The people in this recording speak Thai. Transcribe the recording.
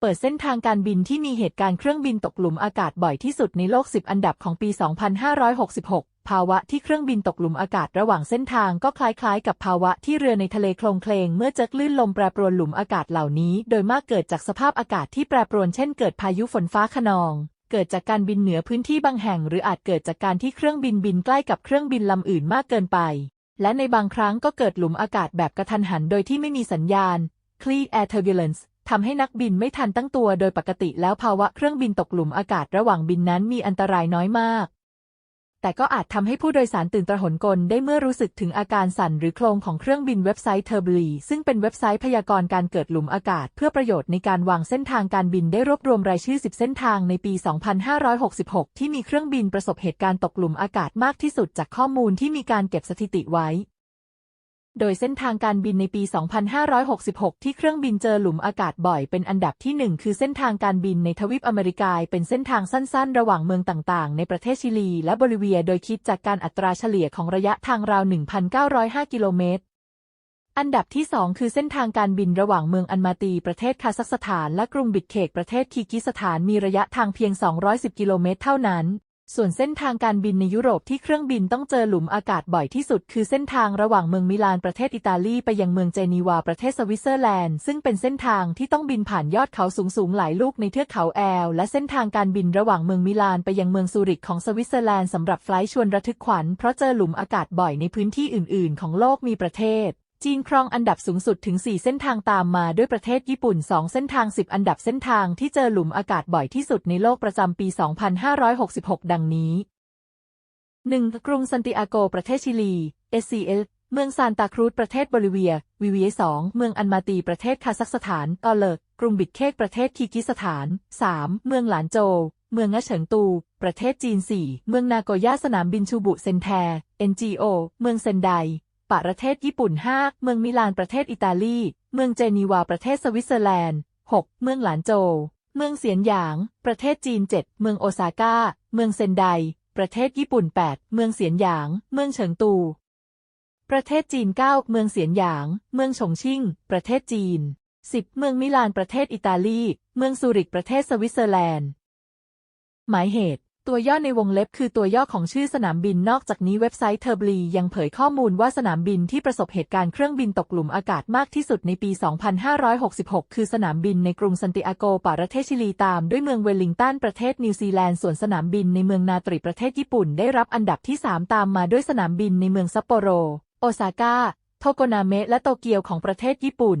เปิดเส้นทางการบินที่มีเหตุการณ์เครื่องบินตกหลุมอากาศบ่อยที่สุดในโลก 10 อันดับของปี 2566 ภาวะที่เครื่องบินตกหลุมอากาศระหว่างเส้นทางก็คล้ายๆ กับภาวะที่เรือในทะเลโคลงเคลงเมื่อเจอคลื่นลมแปรปรวนหลุมอากาศเหล่านี้ โดยมากเกิดจากสภาพอากาศที่แปรปรวนเช่นเกิดพายุฝนฟ้าคะนอง เกิดจากการบินเหนือพื้นที่บางแห่ง หรืออาจเกิดจากการที่เครื่องบินบินใกล้กับเครื่องบินลำอื่นมากเกินไป และในบางครั้งก็เกิดหลุมอากาศแบบกระทันหัน โดยที่ไม่มีสัญญาณ Clean Air Turbulence ทำให้นักบินไม่ทันตั้งตัวโดยปกติแล้วภาวะเครื่องบินตกหลุมอากาศระหว่างบินนั้นมีอันตรายน้อยมาก แต่ก็อาจทำให้ผู้โดยสารตื่นตระหนกลได้เมื่อรู้สึกถึงอาการสั่นหรือโคลงของเครื่องบินเว็บไซต์เทอร์บลีซึ่งเป็นเว็บไซต์พยากรณ์การเกิดหลุมอากาศ เพื่อประโยชน์ในการวางเส้นทางการบินได้รวบรวมรายชื่อ 10 เส้นทางในปี 2566 ที่มีเครื่องบินประสบเหตุการณ์ตกหลุมอากาศมากที่สุดจากข้อมูลที่มีการเก็บสถิติไว้ โดยเส้นทางการบินในปี 2566 ที่เครื่องบินเจอหลุมอากาศบ่อยเป็นอันดับที่ 1 คือเส้นทางการบินในทวีปอเมริกาเป็นเส้นทางสั้นๆ ระหว่างเมืองต่างๆ ในประเทศชิลี และโบลิเวีย โดยคิดจากการอัตราเฉลี่ยของระยะทางราว 1,905 กิโลเมตร อันดับที่ 2 คือเส้นทางการบินระหว่างเมืองอันมาตีประเทศคาซัคสถาน และกรุงบิดเคกประเทศคีกิสถานมีระยะทางเพียง 210 กิโลเมตรเท่านั้น ส่วนเส้นทางการบินในยุโรปที่เครื่องบินต้องเจอหลุมอากาศบ่อยที่สุด คือเส้นทางระหว่างเมืองมิลานประเทศอิตาลีไปยังเมืองเจนีวาประเทศสวิตเซอร์แลนด์ ซึ่งเป็นเส้นทางที่ต้องบินผ่านยอดเขาสูงๆหลายลูกในเทือกเขาแอล และเส้นทางการบินระหว่างเมืองมิลานไปยังเมืองซูริกของสวิตเซอร์แลนด์สำหรับไฟล์ชวนระทึกขวัญเพราะเจอหลุมอากาศบ่อยในพื้นที่อื่น ๆ ของโลกมีประเทศ จีนครองอันดับสูงสุดถึง 4 เส้นทางตามมาด้วยประเทศญี่ปุ่น 2 เส้นทาง 10 อันดับเส้นทางที่เจอหลุมอากาศบ่อยที่สุดในโลกประจำปี 2566 ดังนี้ 1. กรุงซันติอาโก ประเทศชิลี SCL เมืองซานตาครูซ ประเทศโบลิเวีย VVA 2เมืองอันมาตี ประเทศคาซัคสถานออเลกกรุงบิดเคก ประเทศคีกิสถาน 3. เมืองหลานโจ เมืองงะเฉิงตู ประเทศจีน 4. เมืองนาโกย่า สนามบินชูบุเซนแท NGO เมืองเซนได ประเทศญี่ปุ่น 5 เมืองมิลานประเทศอิตาลี เมืองเจนีวาประเทศสวิตเซอร์แลนด์ 6. เมืองหลานโจว เมืองเสียนหยาง ประเทศจีน 7 เมืองโอซาก้า เมืองเซนได ประเทศญี่ปุ่น 8 เมืองเสียนหยาง เมืองเฉิงตู ประเทศจีน 9 เมืองเสียนหยาง เมืองฉงชิ่ง ประเทศจีน 10 เมืองมิลานประเทศอิตาลี เมืองซูริกประเทศสวิตเซอร์แลนด์ หมายเหตุ ตัวย่อในวงเล็บคือตัวย่อของชื่อสนามบินนอกจากนี้เว็บไซต์เทอร์บลียังเผยข้อมูลว่าสนามบินที่ประสบเหตุการณ์เครื่องบินตกหลุมอากาศมากที่สุดในปี 2566 คือสนามบินในกรุงซันติอาโกปาระเทศชิลีตามด้วยเมืองเวลลิงตันประเทศนิวซีแลนด์ส่วนสนามบินในเมืองนาตริประเทศญี่ปุ่นได้รับอันดับที่ 3 ตามมาด้วยสนามบินในเมืองซัปโปโร โอซาก้า โทโกนาเมะและโตเกียวของประเทศญี่ปุ่น